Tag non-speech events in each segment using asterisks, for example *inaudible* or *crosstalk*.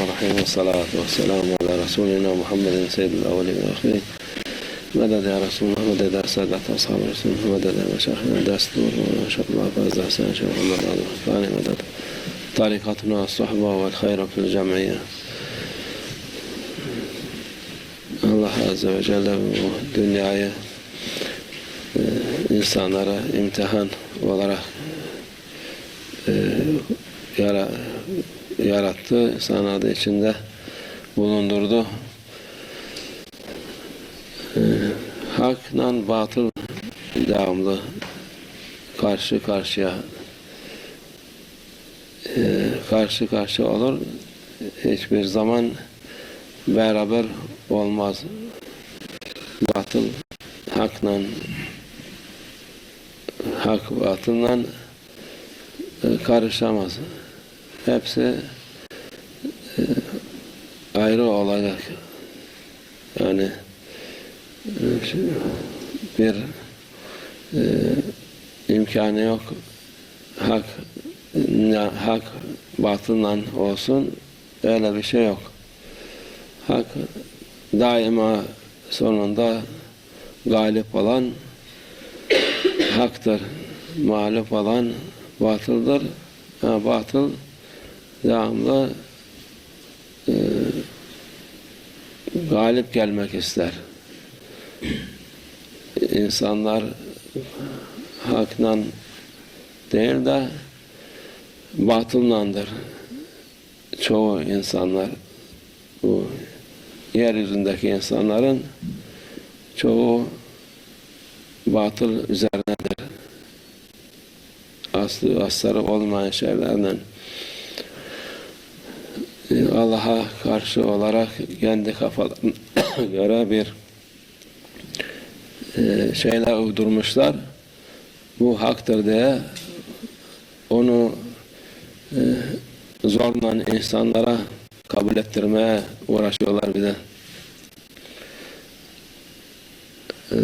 الرحمن الرحيم والصلاة والسلام على رسولنا محمد سيد الأولين والآخرين. مدد يا رسول الله مدد يا سادة أصحاب رسول الله مدد يا مشايخنا دستور وشاء الله فاز حسين شيخ محمد عبد الغفاني مدد. طريقتنا الصحبة والخير في الجمعية ve Celle bu dünyayı insanlara imtihan olarak e, yara, yarattı. Sanatı içinde bulundurdu. E, hakla batıl devamlı karşı karşıya e, karşı karşı olur. Hiçbir zaman beraber olmaz. Batıl hakla hak batılla e, karışamaz. Hepsi ayrı olacak. Yani e, bir e, imkanı yok. Hak hak batılla olsun öyle bir şey yok. Hak daima sonunda galip olan haktır. Mağlup olan batıldır. Ha, batıl devamlı e, galip gelmek ister. İnsanlar hakla değil de batıllandır. Çoğu insanlar bu yeryüzündeki insanların çoğu batıl üzerinedir. Aslı asları olmayan şeylerden Allah'a karşı olarak kendi kafalarına *coughs* göre bir e, şeyler uydurmuşlar. Bu haktır diye onu e, zorla insanlara kabul ettirmeye uğraşıyorlar bir de. Ee,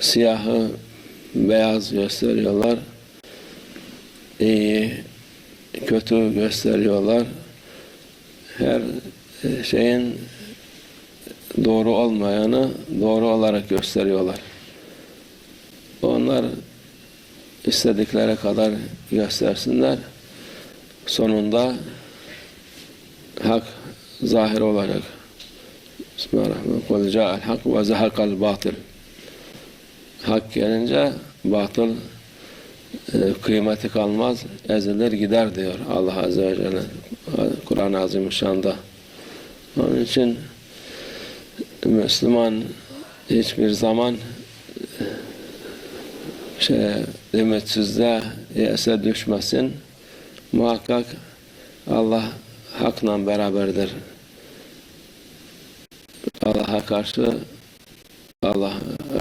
siyahı beyaz gösteriyorlar. İyi, kötü gösteriyorlar. Her e, şeyin doğru olmayanı doğru olarak gösteriyorlar. Onlar istedikleri kadar göstersinler. Sonunda hak zahir olacak. Bismillahirrahmanirrahim. Kul hak ve zahakal batıl. Hak gelince batıl e, kıymeti kalmaz, ezilir gider diyor Allah Azze ve Celle Kur'an-ı Azimüşşan'da. Onun için Müslüman hiçbir zaman şey, ümitsizliğe, yese düşmesin. Muhakkak Allah hakla beraberdir. Allah'a karşı Allah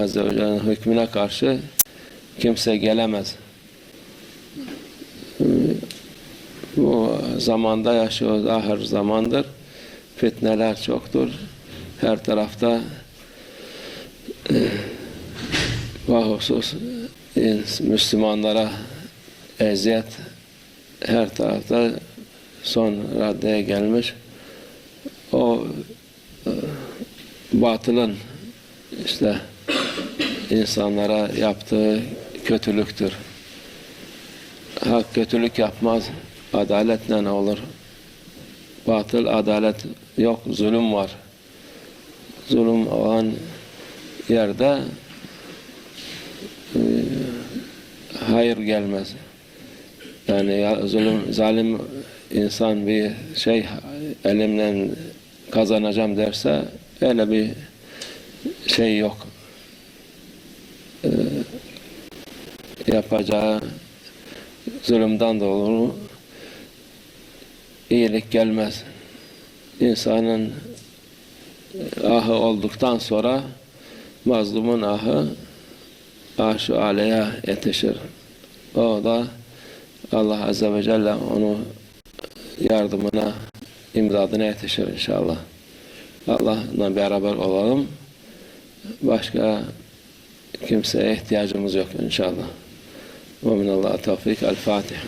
Azze ve Celle'nin hükmüne karşı kimse gelemez. Bu zamanda yaşıyoruz, ahir zamandır. Fitneler çoktur. Her tarafta e, vahusus Müslümanlara eziyet her tarafta son raddeye gelmiş. O e, batılın işte insanlara yaptığı kötülüktür. Hak kötülük yapmaz. Adaletle ne olur? Batıl adalet yok. Zulüm var. Zulüm olan yerde e, hayır gelmez. Yani ya, zulüm, zalim insan bir şey elimden kazanacağım derse öyle bir şey yok. Ee, yapacağı zulümden de olur? İyilik gelmez. İnsanın ahı olduktan sonra mazlumun ahı aşu aleye yetişir. O da Allah Azze ve Celle onu yardımına, imdadına yetişir inşallah. Allah'la beraber olalım. Başka kimseye ihtiyacımız yok inşallah. Ve minallah tevfik. El Fatiha.